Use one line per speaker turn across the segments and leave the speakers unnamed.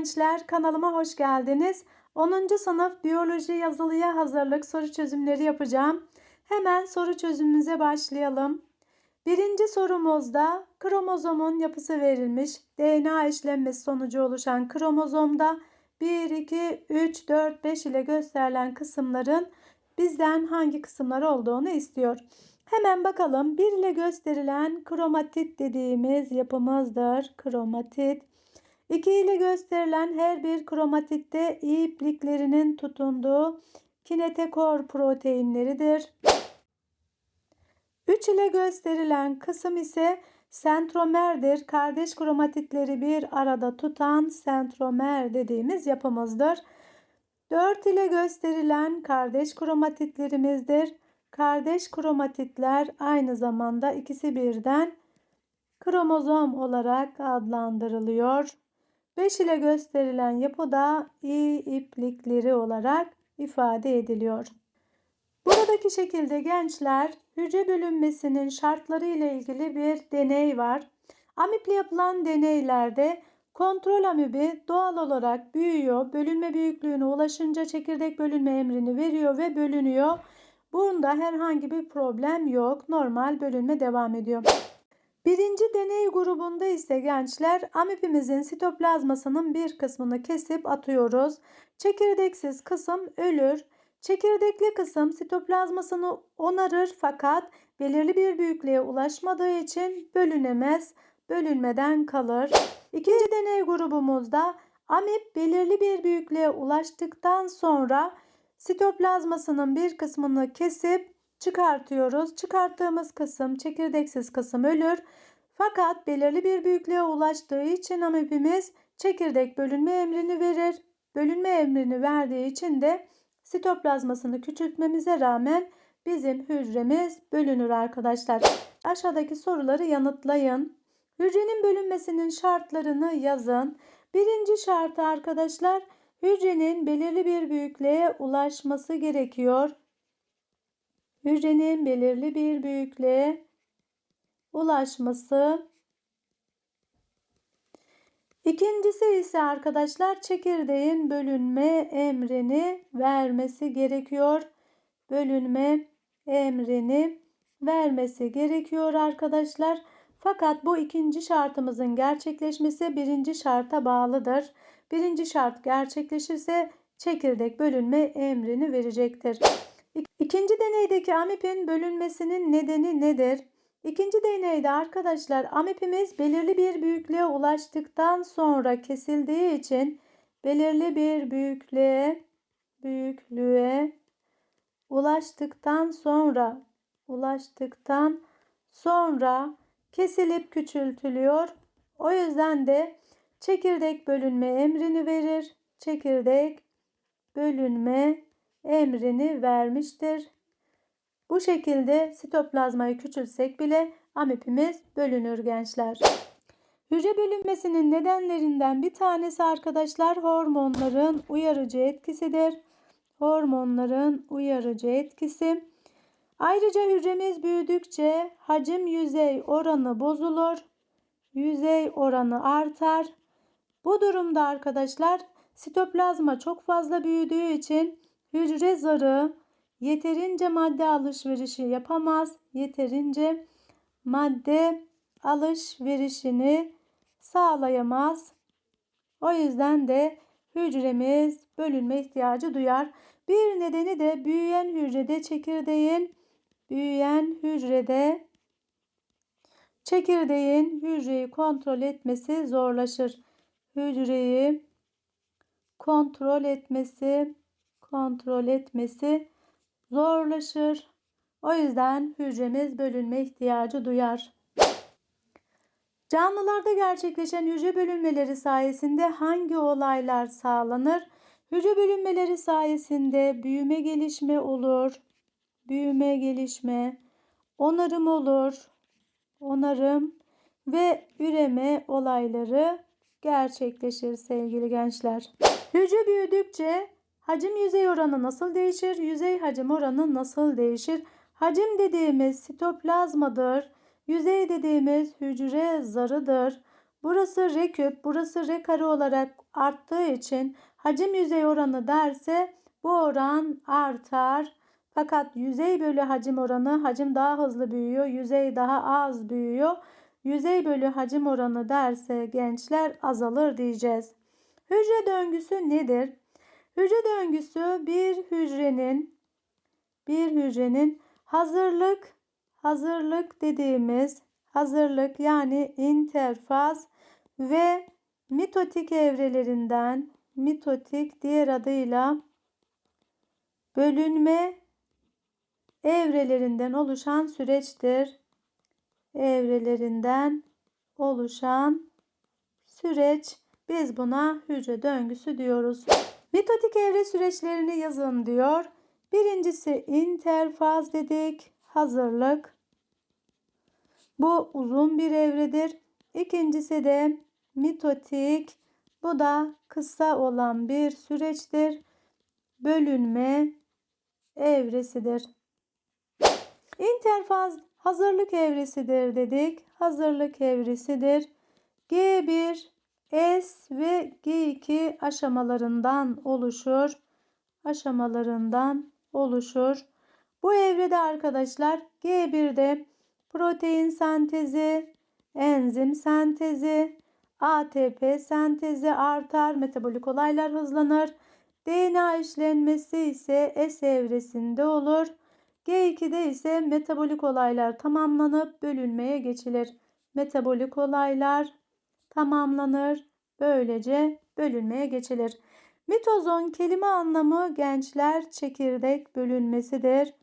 gençler, kanalıma hoş geldiniz. 10. sınıf biyoloji yazılıya hazırlık soru çözümleri yapacağım. Hemen soru çözümümüze başlayalım. Birinci sorumuzda kromozomun yapısı verilmiş. DNA işlenmesi sonucu oluşan kromozomda 1, 2, 3, 4, 5 ile gösterilen kısımların bizden hangi kısımlar olduğunu istiyor. Hemen bakalım 1 ile gösterilen kromatit dediğimiz yapımızdır. Kromatit. 2 ile gösterilen her bir kromatitte ipliklerinin tutunduğu kinetekor proteinleridir. 3 ile gösterilen kısım ise sentromerdir. Kardeş kromatitleri bir arada tutan sentromer dediğimiz yapımızdır. 4 ile gösterilen kardeş kromatitlerimizdir. Kardeş kromatitler aynı zamanda ikisi birden kromozom olarak adlandırılıyor. 5 ile gösterilen yapı da i iplikleri olarak ifade ediliyor. Buradaki şekilde gençler hücre bölünmesinin şartları ile ilgili bir deney var. Amiple yapılan deneylerde kontrol amibi doğal olarak büyüyor. Bölünme büyüklüğüne ulaşınca çekirdek bölünme emrini veriyor ve bölünüyor. Bunda herhangi bir problem yok. Normal bölünme devam ediyor. Birinci deney grubunda ise gençler amipimizin sitoplazmasının bir kısmını kesip atıyoruz. Çekirdeksiz kısım ölür. Çekirdekli kısım sitoplazmasını onarır fakat belirli bir büyüklüğe ulaşmadığı için bölünemez, bölünmeden kalır. İkinci deney grubumuzda amip belirli bir büyüklüğe ulaştıktan sonra sitoplazmasının bir kısmını kesip çıkartıyoruz. Çıkarttığımız kısım çekirdeksiz kısım ölür. Fakat belirli bir büyüklüğe ulaştığı için amipimiz çekirdek bölünme emrini verir. Bölünme emrini verdiği için de sitoplazmasını küçültmemize rağmen bizim hücremiz bölünür arkadaşlar. Aşağıdaki soruları yanıtlayın. Hücrenin bölünmesinin şartlarını yazın. Birinci şartı arkadaşlar hücrenin belirli bir büyüklüğe ulaşması gerekiyor. Hücrenin belirli bir büyüklüğe ulaşması. İkincisi ise arkadaşlar çekirdeğin bölünme emrini vermesi gerekiyor. Bölünme emrini vermesi gerekiyor arkadaşlar. Fakat bu ikinci şartımızın gerçekleşmesi birinci şarta bağlıdır. Birinci şart gerçekleşirse çekirdek bölünme emrini verecektir. İkinci deneydeki amipin bölünmesinin nedeni nedir? İkinci deneyde arkadaşlar amipimiz belirli bir büyüklüğe ulaştıktan sonra kesildiği için belirli bir büyüklüğe büyüklüğe ulaştıktan sonra ulaştıktan sonra kesilip küçültülüyor. O yüzden de çekirdek bölünme emrini verir. Çekirdek bölünme emrini vermiştir. Bu şekilde sitoplazmayı küçültsek bile amipimiz bölünür gençler. Hücre bölünmesinin nedenlerinden bir tanesi arkadaşlar hormonların uyarıcı etkisidir. Hormonların uyarıcı etkisi. Ayrıca hücremiz büyüdükçe hacim yüzey oranı bozulur. Yüzey oranı artar. Bu durumda arkadaşlar sitoplazma çok fazla büyüdüğü için hücre zarı yeterince madde alışverişi yapamaz. Yeterince madde alışverişini sağlayamaz. O yüzden de hücremiz bölünme ihtiyacı duyar. Bir nedeni de büyüyen hücrede çekirdeğin büyüyen hücrede çekirdeğin hücreyi kontrol etmesi zorlaşır. Hücreyi kontrol etmesi kontrol etmesi zorlaşır. O yüzden hücremiz bölünme ihtiyacı duyar. Canlılarda gerçekleşen hücre bölünmeleri sayesinde hangi olaylar sağlanır? Hücre bölünmeleri sayesinde büyüme gelişme olur. Büyüme gelişme, onarım olur. Onarım ve üreme olayları gerçekleşir sevgili gençler. Hücre büyüdükçe hacim yüzey oranı nasıl değişir? Yüzey hacim oranı nasıl değişir? Hacim dediğimiz sitoplazmadır. Yüzey dediğimiz hücre zarıdır. Burası R küp, burası R kare olarak arttığı için hacim yüzey oranı derse bu oran artar. Fakat yüzey bölü hacim oranı hacim daha hızlı büyüyor, yüzey daha az büyüyor. Yüzey bölü hacim oranı derse gençler azalır diyeceğiz. Hücre döngüsü nedir? Hücre döngüsü bir hücrenin bir hücrenin hazırlık hazırlık dediğimiz hazırlık yani interfaz ve mitotik evrelerinden mitotik diğer adıyla bölünme evrelerinden oluşan süreçtir. Evrelerinden oluşan süreç biz buna hücre döngüsü diyoruz. Mitotik evre süreçlerini yazın diyor. Birincisi interfaz dedik. Hazırlık. Bu uzun bir evredir. İkincisi de mitotik. Bu da kısa olan bir süreçtir. Bölünme evresidir. İnterfaz hazırlık evresidir dedik. Hazırlık evresidir. G1, S ve G2 aşamalarından oluşur. Aşamalarından oluşur. Bu evrede arkadaşlar G1'de protein sentezi, enzim sentezi, ATP sentezi artar, metabolik olaylar hızlanır. DNA işlenmesi ise S evresinde olur. G2'de ise metabolik olaylar tamamlanıp bölünmeye geçilir. Metabolik olaylar tamamlanır. Böylece bölünmeye geçilir. Mitozon kelime anlamı gençler çekirdek bölünmesidir.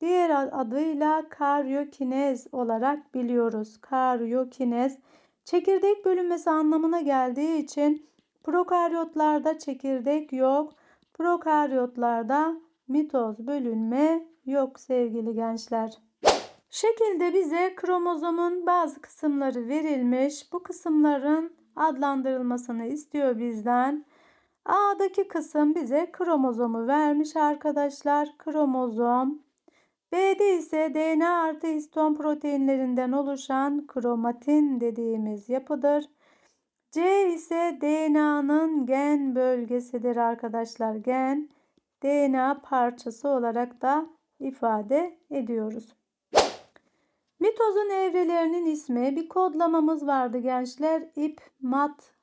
Diğer adıyla karyokinez olarak biliyoruz. Karyokinez çekirdek bölünmesi anlamına geldiği için prokaryotlarda çekirdek yok. Prokaryotlarda mitoz bölünme yok sevgili gençler. Şekilde bize kromozomun bazı kısımları verilmiş. Bu kısımların adlandırılmasını istiyor bizden. A'daki kısım bize kromozomu vermiş arkadaşlar. Kromozom. B'de ise DNA artı histon proteinlerinden oluşan kromatin dediğimiz yapıdır. C ise DNA'nın gen bölgesidir arkadaşlar. Gen DNA parçası olarak da ifade ediyoruz. Mitozun evrelerinin ismi bir kodlamamız vardı gençler. ip mat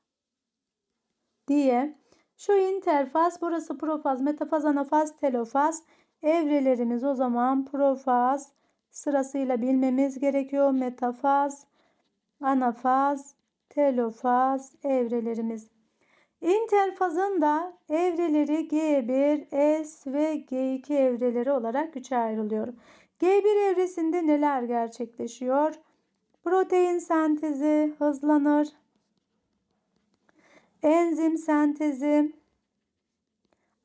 diye. Şu interfaz burası profaz, metafaz, anafaz, telofaz. Evrelerimiz o zaman profaz sırasıyla bilmemiz gerekiyor. Metafaz, anafaz, telofaz evrelerimiz. İnterfazın da evreleri G1, S ve G2 evreleri olarak üçe ayrılıyor. G1 evresinde neler gerçekleşiyor? Protein sentezi hızlanır. Enzim sentezi,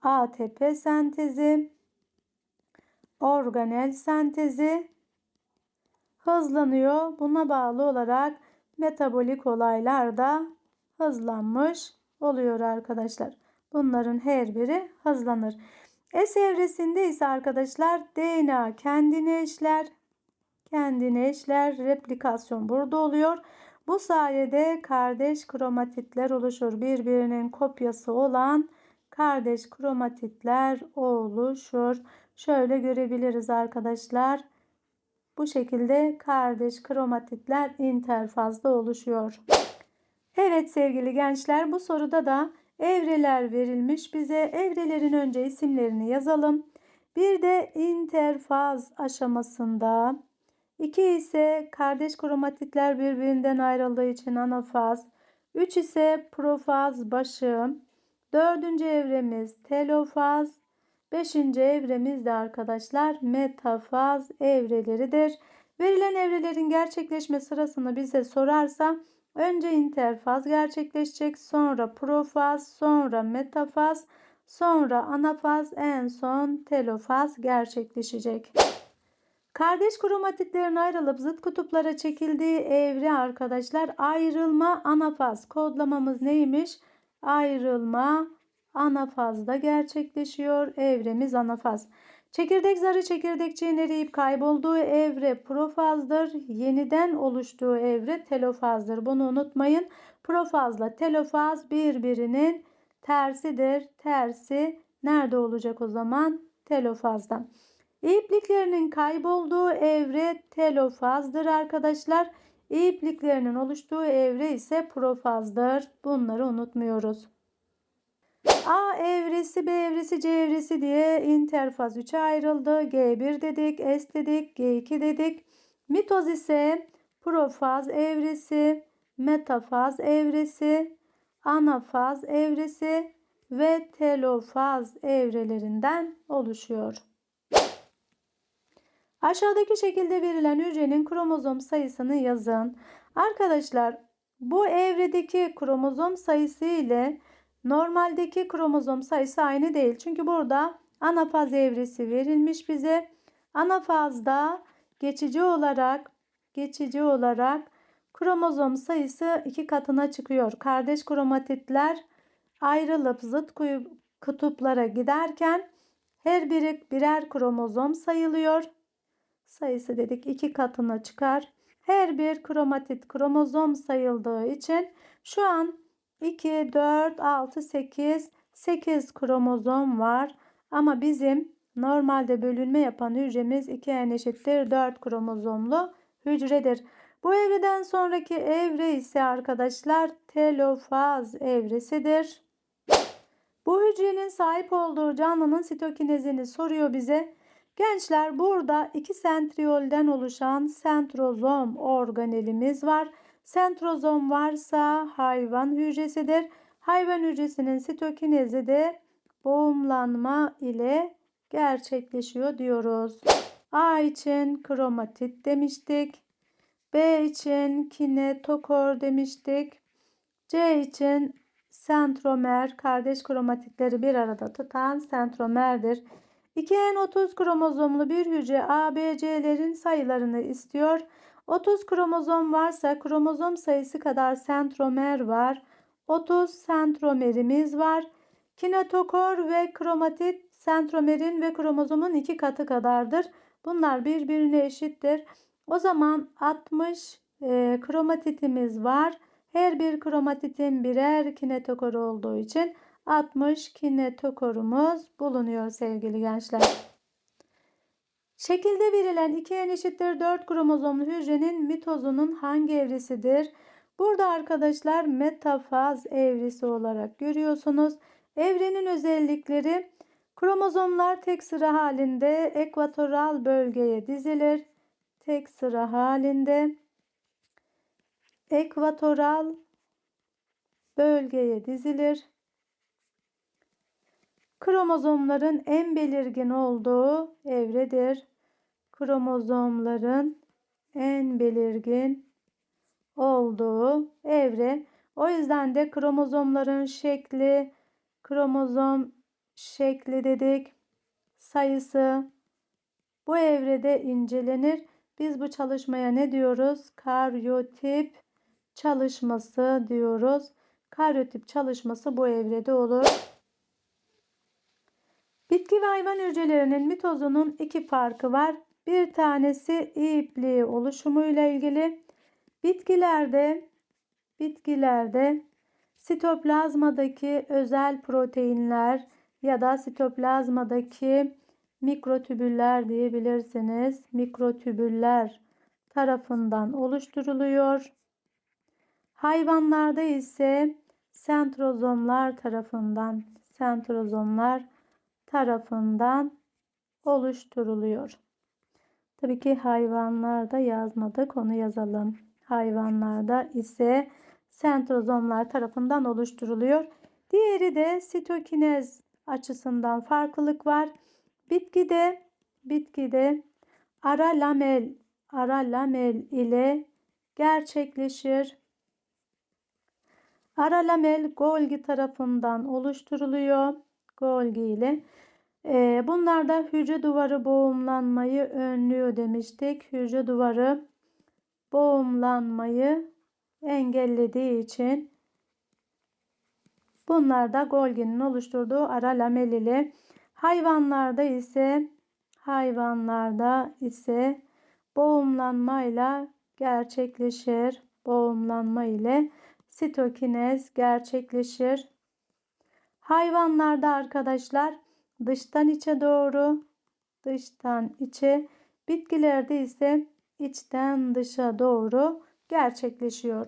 ATP sentezi, organel sentezi hızlanıyor. Buna bağlı olarak metabolik olaylar da hızlanmış oluyor arkadaşlar. Bunların her biri hızlanır. S evresinde ise arkadaşlar DNA kendini eşler. Kendini eşler. Replikasyon burada oluyor. Bu sayede kardeş kromatitler oluşur. Birbirinin kopyası olan kardeş kromatitler oluşur. Şöyle görebiliriz arkadaşlar. Bu şekilde kardeş kromatitler interfazda oluşuyor. Evet sevgili gençler bu soruda da evreler verilmiş. Bize evrelerin önce isimlerini yazalım. Bir de interfaz aşamasında. İki ise kardeş kromatitler birbirinden ayrıldığı için anafaz. Üç ise profaz başı. Dördüncü evremiz telofaz. Beşinci evremiz de arkadaşlar metafaz evreleridir. Verilen evrelerin gerçekleşme sırasını bize sorarsa önce interfaz gerçekleşecek, sonra profaz, sonra metafaz, sonra anafaz, en son telofaz gerçekleşecek. Kardeş kromatitlerin ayrılıp zıt kutuplara çekildiği evre arkadaşlar ayrılma anafaz. Kodlamamız neymiş? Ayrılma anafazda gerçekleşiyor. Evremiz anafaz. Çekirdek zarı çekirdekçiğin eriyip kaybolduğu evre profazdır. Yeniden oluştuğu evre telofazdır. Bunu unutmayın. Profazla telofaz birbirinin tersidir. Tersi nerede olacak o zaman? Telofazda. İpliklerinin kaybolduğu evre telofazdır arkadaşlar. İpliklerinin oluştuğu evre ise profazdır. Bunları unutmuyoruz. A evresi, B evresi, C evresi diye interfaz 3'e ayrıldı. G1 dedik, S dedik, G2 dedik. Mitoz ise profaz evresi, metafaz evresi, anafaz evresi ve telofaz evrelerinden oluşuyor. Aşağıdaki şekilde verilen hücrenin kromozom sayısını yazın. Arkadaşlar bu evredeki kromozom sayısı ile normaldeki kromozom sayısı aynı değil. Çünkü burada anafaz evresi verilmiş bize. Anafazda geçici olarak geçici olarak kromozom sayısı iki katına çıkıyor. Kardeş kromatitler ayrılıp zıt kutuplara giderken her biri birer kromozom sayılıyor. Sayısı dedik iki katına çıkar. Her bir kromatit kromozom sayıldığı için şu an 2, 4, 6, 8, 8 kromozom var. Ama bizim normalde bölünme yapan hücremiz 2n eşittir 4 kromozomlu hücredir. Bu evreden sonraki evre ise arkadaşlar telofaz evresidir. Bu hücrenin sahip olduğu canlının sitokinezini soruyor bize. Gençler burada iki sentriyolden oluşan sentrozom organelimiz var. Sentrozom varsa hayvan hücresidir. Hayvan hücresinin sitokinezi de boğumlanma ile gerçekleşiyor diyoruz. A için kromatit demiştik. B için kinetokor demiştik. C için sentromer, kardeş kromatitleri bir arada tutan sentromerdir. 2N30 kromozomlu bir hücre ABC'lerin sayılarını istiyor. 30 kromozom varsa kromozom sayısı kadar sentromer var. 30 sentromerimiz var. Kinetokor ve kromatit sentromerin ve kromozomun iki katı kadardır. Bunlar birbirine eşittir. O zaman 60 e, kromatitimiz var. Her bir kromatitin birer kinetokor olduğu için 60 kinetokorumuz bulunuyor sevgili gençler. Şekilde verilen 2n eşittir 4 kromozomlu hücrenin mitozunun hangi evresidir? Burada arkadaşlar metafaz evresi olarak görüyorsunuz. Evrenin özellikleri kromozomlar tek sıra halinde ekvatoral bölgeye dizilir. Tek sıra halinde ekvatoral bölgeye dizilir. Kromozomların en belirgin olduğu evredir. Kromozomların en belirgin olduğu evre. O yüzden de kromozomların şekli, kromozom şekli dedik, sayısı bu evrede incelenir. Biz bu çalışmaya ne diyoruz? Karyotip çalışması diyoruz. Karyotip çalışması bu evrede olur. Bitki ve hayvan hücrelerinin mitozunun iki farkı var. Bir tanesi ipliği oluşumuyla ilgili. Bitkilerde bitkilerde sitoplazmadaki özel proteinler ya da sitoplazmadaki mikrotübüller diyebilirsiniz. Mikrotübüller tarafından oluşturuluyor. Hayvanlarda ise sentrozomlar tarafından sentrozomlar tarafından oluşturuluyor. Tabii ki hayvanlarda yazmadık onu yazalım. Hayvanlarda ise sentrozomlar tarafından oluşturuluyor. Diğeri de sitokinez açısından farklılık var. Bitkide bitkide ara lamel ara lamel ile gerçekleşir. Ara lamel Golgi tarafından oluşturuluyor. Golgi ile. Ee, bunlar da hücre duvarı boğumlanmayı önlüyor demiştik. Hücre duvarı boğumlanmayı engellediği için bunlar da Golgi'nin oluşturduğu ara lamel ile hayvanlarda ise hayvanlarda ise boğumlanmayla gerçekleşir. Boğumlanma ile sitokinez gerçekleşir. Hayvanlarda arkadaşlar dıştan içe doğru, dıştan içe, bitkilerde ise içten dışa doğru gerçekleşiyor.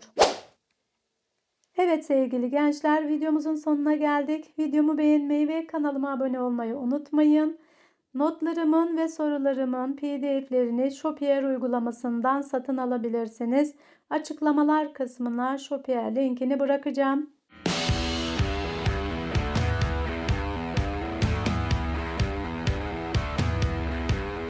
Evet sevgili gençler videomuzun sonuna geldik. Videomu beğenmeyi ve kanalıma abone olmayı unutmayın. Notlarımın ve sorularımın pdf'lerini Shopier uygulamasından satın alabilirsiniz. Açıklamalar kısmına Shopier linkini bırakacağım.